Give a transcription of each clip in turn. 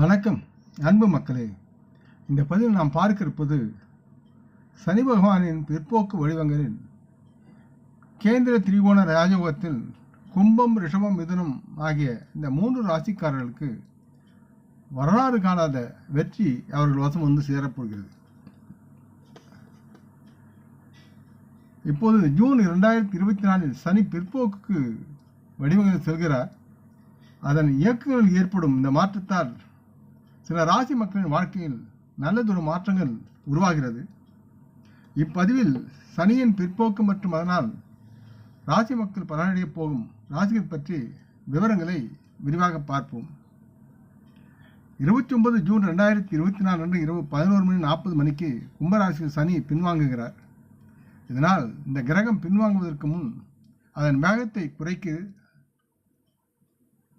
வணக்கம் அன்பு மக்களே. இந்த பதிவில் நாம் பார்க்க இருப்பது சனி பகவானின் பிற்போக்கு வடிவங்களில் கேந்திர திரிகோண ராஜயோகத்தில் கும்பம் ரிஷபம் மிதுனம் ஆகிய இந்த மூன்று ராசிக்காரர்களுக்கு வரலாறு காணாத வெற்றி அவர்கள் வசம் வந்து சேரப்போகிறது. இப்போது ஜூன் இரண்டாயிரத்தி இருபத்தி நாலில் சனி பிற்போக்கு வடிவங்களில் செல்கிறார். அதன் இயக்கங்களில் ஏற்படும் இந்த மாற்றத்தால் சில ராசி மக்களின் வாழ்க்கையில் நல்லதொரு மாற்றங்கள் உருவாகிறது. இப்பதிவில் சனியின் பிற்போக்கு மற்றும் அதனால் ராசி மக்கள் பலனடைய போகும் ராசிகள் பற்றி விவரங்களை விரிவாக பார்ப்போம். இருபத்தி ஒன்பது ஜூன் ரெண்டாயிரத்தி இருபத்தி நாலு அன்று இரவு பதினோரு மணி நாற்பது மணிக்கு கும்பராசியில் சனி பின்வாங்குகிறார். இதனால் இந்த கிரகம் பின்வாங்குவதற்கு முன் அதன் வேகத்தை குறைக்க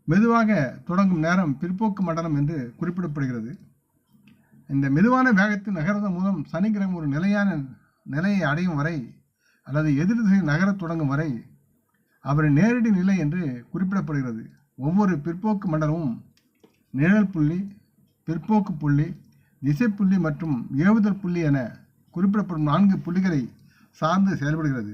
மெதுவாக தொடங்கும் நேரம் பிற்போக்கு மண்டலம் என்று குறிப்பிடப்படுகிறது. இந்த மெதுவான வேகத்தில் நகர்வதன் மூலம் சனி கிரகம் ஒரு நிலையான நிலையை அடையும் வரை அல்லது எதிர் திசையில் நகரத் தொடங்கும் வரை அவரின் நேரடி நிலை என்று குறிப்பிடப்படுகிறது. ஒவ்வொரு பிற்போக்கு மண்டலமும் நிழல் புள்ளி பிற்போக்கு புள்ளி திசைப்புள்ளி மற்றும் ஏவுதல் புள்ளி என குறிப்பிடப்படும் நான்கு புள்ளிகளை சார்ந்து செயல்படுகிறது.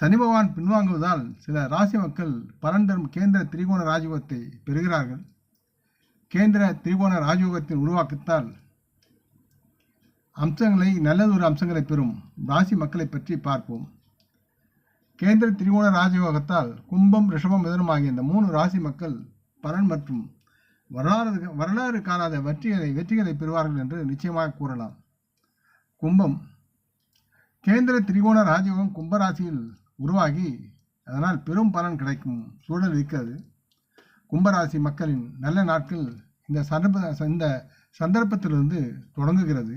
சனி பகவான் பின்வாங்குவதால் சில ராசி மக்கள் பரந்தரும் தரும் கேந்திர திரிகோண ராஜயோகத்தை பெறுகிறார்கள். கேந்திர திரிகோண ராஜயோகத்தின் உருவாக்கத்தால் அம்சங்களை நல்லதொரு அம்சங்களை பெறும் ராசி மக்களை பற்றி பார்ப்போம். கேந்திர திரிகோண ராஜயோகத்தால் கும்பம் ரிஷபம் மிதனம் ஆகிய இந்த மூணு ராசி மக்கள் பலன் மற்றும் வரலாறு வரலாறு காணாத வெற்றிகளை வெற்றிகளை பெறுவார்கள் என்று நிச்சயமாக கூறலாம். கும்பம். கேந்திர திரிகோண ராஜயோகம் கும்பராசியில் உருவாகி அதனால் பெரும் பலன் கிடைக்கும் சூழல் இருக்கிறது கும்பராசி மக்களின் நல்ல நாட்கள் இந்த சந்தர்ப்ப இந்த சந்தர்ப்பத்திலிருந்து தொடங்குகிறது.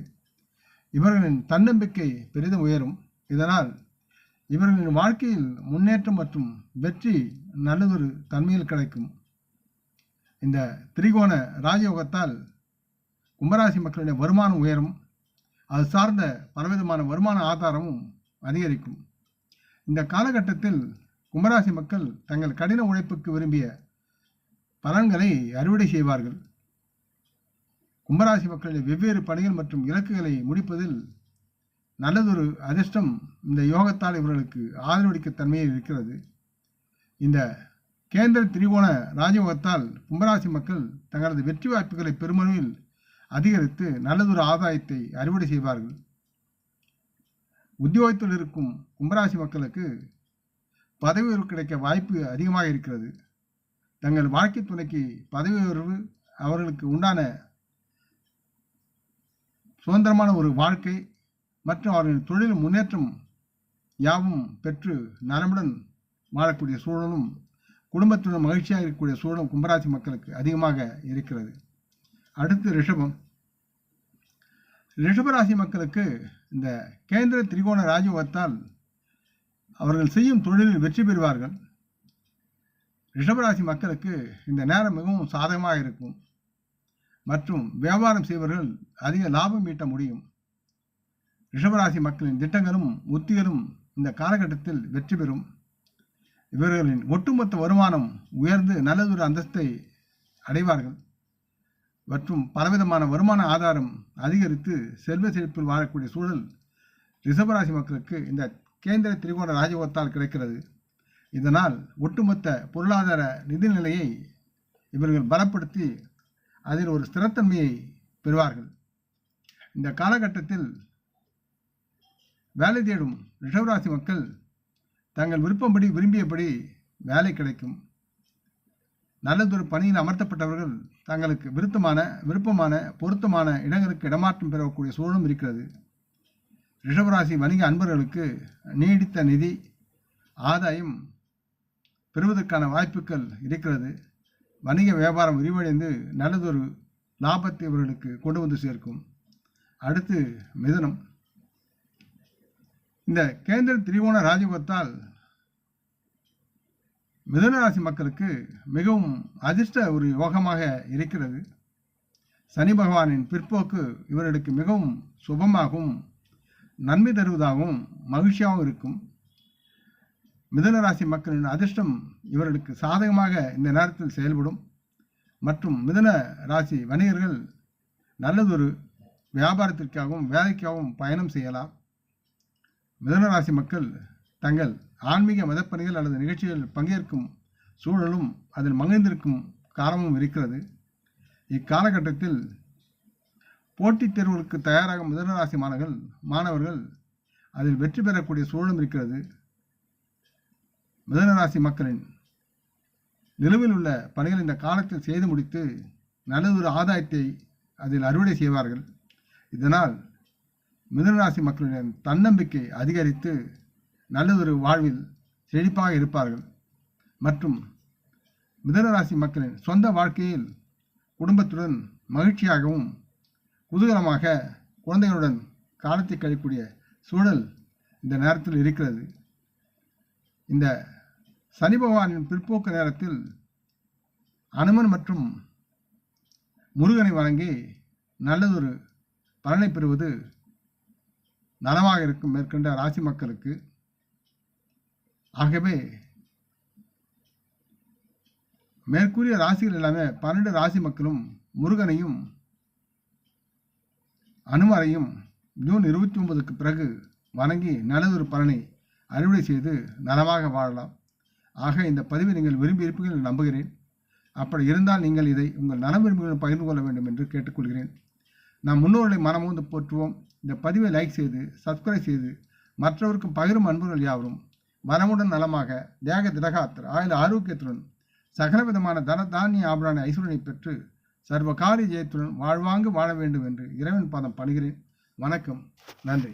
இவர்களின் தன்னம்பிக்கை பெரிதும் உயரும். இதனால் இவர்களின் வாழ்க்கையில் முன்னேற்றம் மற்றும் வெற்றி நல்லதொரு தன்மையில் கிடைக்கும். இந்த திரிகோண ராஜயோகத்தால் கும்பராசி மக்களுடைய வருமானம் உயரும். அது சார்ந்த பலவிதமான வருமான ஆதாரமும் அதிகரிக்கும். இந்த காலகட்டத்தில் கும்பராசி மக்கள் தங்கள் கடின உழைப்புக்கு விரும்பிய பலன்களை அறுவடை செய்வார்கள். கும்பராசி மக்களின் வெவ்வேறு பணிகள் மற்றும் இலக்குகளை முடிப்பதில் நல்லதொரு அதிர்ஷ்டம் இந்த யோகத்தால் இவர்களுக்கு ஆதரவளிக்க தன்மையில் இருக்கிறது. இந்த கேந்திர திரிகோண ராஜயோகத்தால் கும்பராசி மக்கள் தங்களது வெற்றி வாய்ப்புகளை பெருமளவில் அதிகரித்து நல்லதொரு ஆதாயத்தை அறுவடை செய்வார்கள். உத்தியோகத்தில் இருக்கும் கும்பராசி மக்களுக்கு பதவி உயர்வு கிடைக்க வாய்ப்பு அதிகமாக இருக்கிறது. தங்கள் வாழ்க்கை துணைக்கு பதவி உயர்வு அவர்களுக்கு உண்டான சுதந்திரமான ஒரு வாழ்க்கை மற்றும் அவர்களின் தொழில் முன்னேற்றம் யாவும் பெற்று நலமுடன் வாழக்கூடிய சூழலும் குடும்பத்துடன் மகிழ்ச்சியாக இருக்கக்கூடிய சூழலும் கும்பராசி மக்களுக்கு அதிகமாக இருக்கிறது. அடுத்து ரிஷபம். ரிஷபராசி மக்களுக்கு இந்த கேந்திர திரிகோண ராஜயோகத்தால் அவர்கள் செய்யும் தொழிலில் வெற்றி பெறுவார்கள். ரிஷபராசி மக்களுக்கு இந்த நேரம் மிகவும் சாதகமாக இருக்கும். மற்றும் வியாபாரம் செய்வர்கள் அதிக லாபம் ஈட்ட முடியும். ரிஷபராசி மக்களின் திட்டங்களும் உத்திகளும் இந்த காலகட்டத்தில் வெற்றி பெறும். இவர்களின் ஒட்டுமொத்த வருமானம் உயர்ந்து நல்லதொரு அந்தஸ்தை அடைவார்கள். மற்றும் பலவிதமான வருமான ஆதாரம் அதிகரித்து செல்வ செழிப்பில் வாழக்கூடிய சூழல் ரிஷபராசி மக்களுக்கு இந்த கேந்திர திரிகோண ராஜயோகத்தால் கிடைக்கிறது. இதனால் ஒட்டுமொத்த பொருளாதார நிதிநிலையை இவர்கள் பலப்படுத்தி அதில் ஒரு ஸ்திரத்தன்மையை பெறுவார்கள். இந்த காலகட்டத்தில் வேலை தேடும் ரிஷவராசி மக்கள் தங்கள் விருப்பம்படி விரும்பியபடி வேலை கிடைக்கும். நல்லதொரு பணியில் அமர்த்தப்பட்டவர்கள் தங்களுக்கு விருத்தமான விருப்பமான பொருத்தமான இடங்களுக்கு இடமாற்றம் பெறக்கூடிய சூழலும் இருக்கிறது. ரிஷபராசி வணிக அன்பர்களுக்கு நீடித்த நிதி ஆதாயம் பெறுவதற்கான வாய்ப்புகள் இருக்கிறது. வணிக வியாபாரம் விரிவடைந்து நல்லதொரு லாபத்தை இவர்களுக்கு கொண்டு வந்து சேர்க்கும். அடுத்து மிதனம். இந்த கேந்திர திரிகோண ராஜயோகத்தால் மிதனராசி மக்களுக்கு மிகவும் அதிர்ஷ்ட ஒரு யோகமாக இருக்கிறது. சனி பகவானின் பிற்போக்கு இவர்களுக்கு மிகவும் சுபமாகவும் நன்மை தருவதாகவும் மகிழ்ச்சியாகவும் இருக்கும். மிதுன ராசி மக்களின் அதிர்ஷ்டம் இவர்களுக்கு சாதகமாக இந்த நேரத்தில் செயல்படும். மற்றும் மிதுன ராசி வணிகர்கள் நல்லதொரு வியாபாரத்திற்காகவும் வேலைக்காகவும் பயணம் செய்யலாம். மிதுன ராசி மக்கள் தங்கள் ஆன்மீக மதப்பணிகள் அல்லது நிகழ்ச்சிகளில் பங்கேற்கும் சூழலும் அதில் மகிழ்ந்திருக்கும் காலமும் இருக்கிறது. இக்காலகட்டத்தில் போட்டித் தேர்வுகளுக்கு தயாராகும் முதலராசி மாணவர்கள் மாணவர்கள் அதில் வெற்றி பெறக்கூடிய சூழலும் இருக்கிறது. மிதனராசி மக்களின் நிலுவில் உள்ள பணிகள் இந்த காலத்தில் செய்து முடித்து நல்லதொரு ஆதாயத்தை அதில் அறுவடை செய்வார்கள். இதனால் மிதனராசி மக்களின் தன்னம்பிக்கை அதிகரித்து நல்லதொரு வாழ்வில் செழிப்பாக இருப்பார்கள். மற்றும் மிதனராசி மக்களின் சொந்த வாழ்க்கையில் குடும்பத்துடன் மகிழ்ச்சியாகவும் குதூகலமாக குழந்தைகளுடன் காலத்தை கழிக்கூடிய சூழல் இந்த நேரத்தில் இருக்கிறது. இந்த சனி பகவானின் பிற்போக்கு நேரத்தில் அனுமன் மற்றும் முருகனை வணங்கி நல்லதொரு பலனை பெறுவது நலமாக இருக்கும் மேற்கொண்ட ராசி மக்களுக்கு. ஆகவே மேற்கூறிய ராசிகள் எல்லாமே பன்னெண்டு ராசி மக்களும் முருகனையும் அனுமரையும் ஜூன் இருபத்தி ஒன்பதுக்கு பிறகு வணங்கி நல்லதொரு பலனை அறுவடை செய்து நலமாக வாழலாம். ஆக இந்த பதிவை நீங்கள் விரும்பி இருப்பீர்கள் நம்புகிறேன். அப்படி இருந்தால் நீங்கள் இதை உங்கள் நலம் விரும்புகளுடன் பகிர்ந்து கொள்ள வேண்டும் என்று கேட்டுக்கொள்கிறேன். நாம் முன்னோர்களை மனமுந்து போற்றுவோம். இந்த பதிவை லைக் செய்து சப்ஸ்கிரைப் செய்து மற்றவருக்கும் பகிரும் அன்புகள் யாவரும் மனமுடன் நலமாக தேக திடகாத்திர ஆயுத ஆரோக்கியத்துடன் சகலவிதமான தன தானிய ஆபரான ஐஸ்வரனை பெற்று சர்வ காரிய ஜெயத்துடன் வாழ்வாங்கு வாழ வேண்டும் என்று இறைவன் பாதம் பணிகிறேன். வணக்கம். நன்றி.